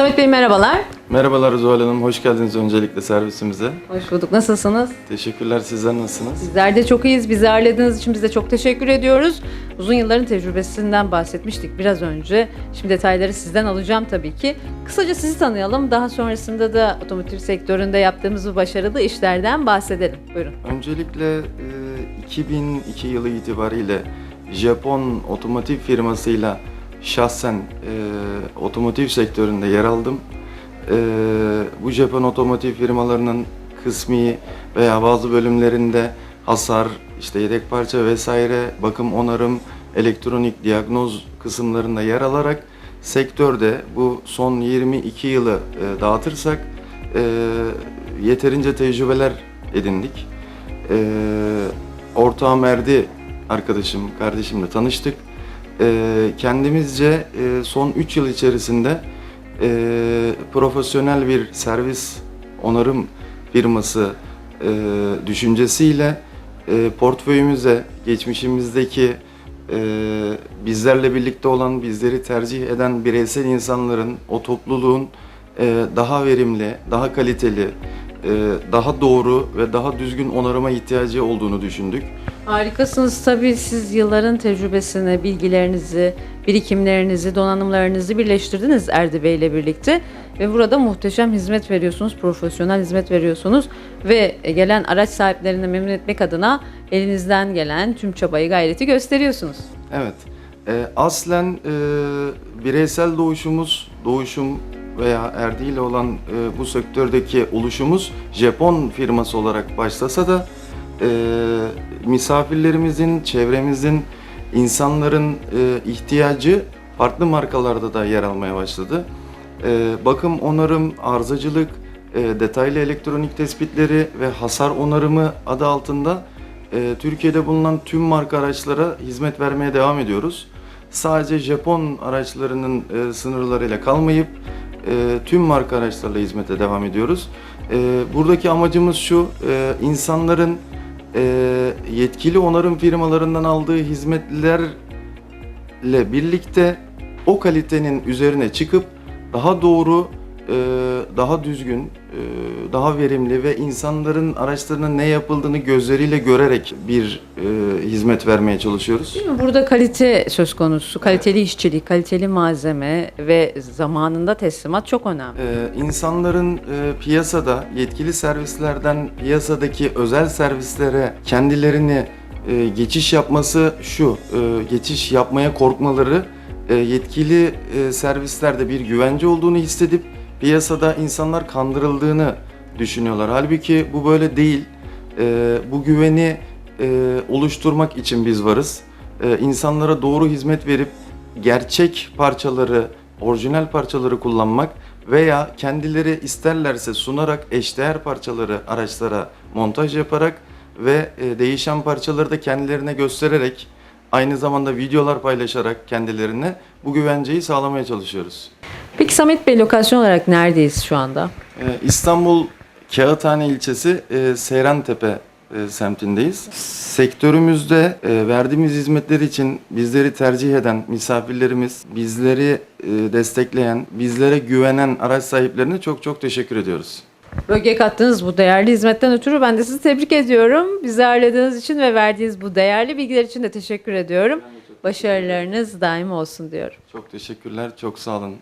Samet Bey merhabalar. Merhabalar Zuhal Hanım, hoş geldiniz öncelikle servisimize. Hoş bulduk. Nasılsınız? Teşekkürler, sizler nasılsınız? Bizler de çok iyiyiz. Bizi ağırladığınız için biz de çok teşekkür ediyoruz. Uzun yılların tecrübesinden bahsetmiştik biraz önce. Şimdi detayları sizden alacağım tabii ki. Kısaca sizi tanıyalım. Daha sonrasında da otomotiv sektöründe yaptığımız bu başarılı işlerden bahsedelim. Buyurun. Öncelikle e, 2002 yılı itibariyle Japon otomotiv firmasıyla şahsen e, otomotiv sektöründe yer aldım. E, bu Japon otomotiv firmalarının kısmi veya bazı bölümlerinde hasar, işte yedek parça vesaire, bakım onarım, elektronik diagnoz kısımlarında yer alarak sektörde bu son 22 yılı e, dağıtırsak e, yeterince tecrübeler edindik. E, ortağım Erdi arkadaşım, kardeşimle tanıştık. E, kendimizce e, son 3 yıl içerisinde e, profesyonel bir servis onarım firması e, düşüncesiyle portföyümüze geçmişimizdeki bizlerle birlikte olan, bizleri tercih eden bireysel insanların, o topluluğun daha verimli, daha kaliteli, daha doğru ve daha düzgün onarıma ihtiyacı olduğunu düşündük. Harikasınız. Tabii siz yılların tecrübesini, bilgilerinizi, birikimlerinizi, donanımlarınızı birleştirdiniz Erdi Bey ile birlikte. Ve burada muhteşem hizmet veriyorsunuz, profesyonel hizmet veriyorsunuz. Ve gelen araç sahiplerini memnun etmek adına elinizden gelen tüm çabayı, gayreti gösteriyorsunuz. Evet. Ee, aslen e, bireysel doğuşumuz, doğuşum veya Erdi ile olan e, bu sektördeki oluşumuz Japon firması olarak başlasa da e, misafirlerimizin, çevremizin, insanların e, ihtiyacı farklı markalarda da yer almaya başladı. E, bakım, onarım, arızacılık, e, detaylı elektronik tespitleri ve hasar onarımı adı altında e, Türkiye'de bulunan tüm marka araçlara hizmet vermeye devam ediyoruz. Sadece Japon araçlarının e, sınırlarıyla kalmayıp e, tüm marka araçlarla hizmete devam ediyoruz. E, buradaki amacımız şu, e, insanların yetkili onarım firmalarından aldığı hizmetlerle birlikte o kalitenin üzerine çıkıp daha doğru, daha düzgün, e, daha verimli ve insanların araçlarının ne yapıldığını gözleriyle görerek bir e, hizmet vermeye çalışıyoruz. Değil mi? Burada kalite söz konusu. Kaliteli işçilik, kaliteli malzeme ve zamanında teslimat çok önemli. Ee, insanların e, piyasada yetkili servislerden piyasadaki özel servislere kendilerini geçiş yapması şu, geçiş yapmaya korkmaları yetkili servislerde bir güvence olduğunu hissedip piyasada insanlar kandırıldığını düşünüyorlar. Halbuki bu böyle değil. E, bu güveni e, oluşturmak için biz varız. E, insanlara doğru hizmet verip gerçek parçaları, orijinal parçaları kullanmak veya kendileri isterlerse sunarak eşdeğer parçaları araçlara montaj yaparak ve e, değişen parçaları da kendilerine göstererek aynı zamanda videolar paylaşarak kendilerine bu güvenceyi sağlamaya çalışıyoruz. Peki Samet Bey lokasyon olarak neredeyiz şu anda? Ee, İstanbul Kağıthane ilçesi e, Seyrantepe e, semtindeyiz. Sektörümüzde e, verdiğimiz hizmetler için bizleri tercih eden misafirlerimiz, bizleri e, destekleyen, bizlere güvenen araç sahiplerine çok çok teşekkür ediyoruz. Bölgeye kattığınız bu değerli hizmetten ötürü ben de sizi tebrik ediyorum. Bizi ağırladığınız için ve verdiğiniz bu değerli bilgiler için de teşekkür ediyorum. Başarılarınız daim olsun diyorum. Çok teşekkürler, çok sağ olun.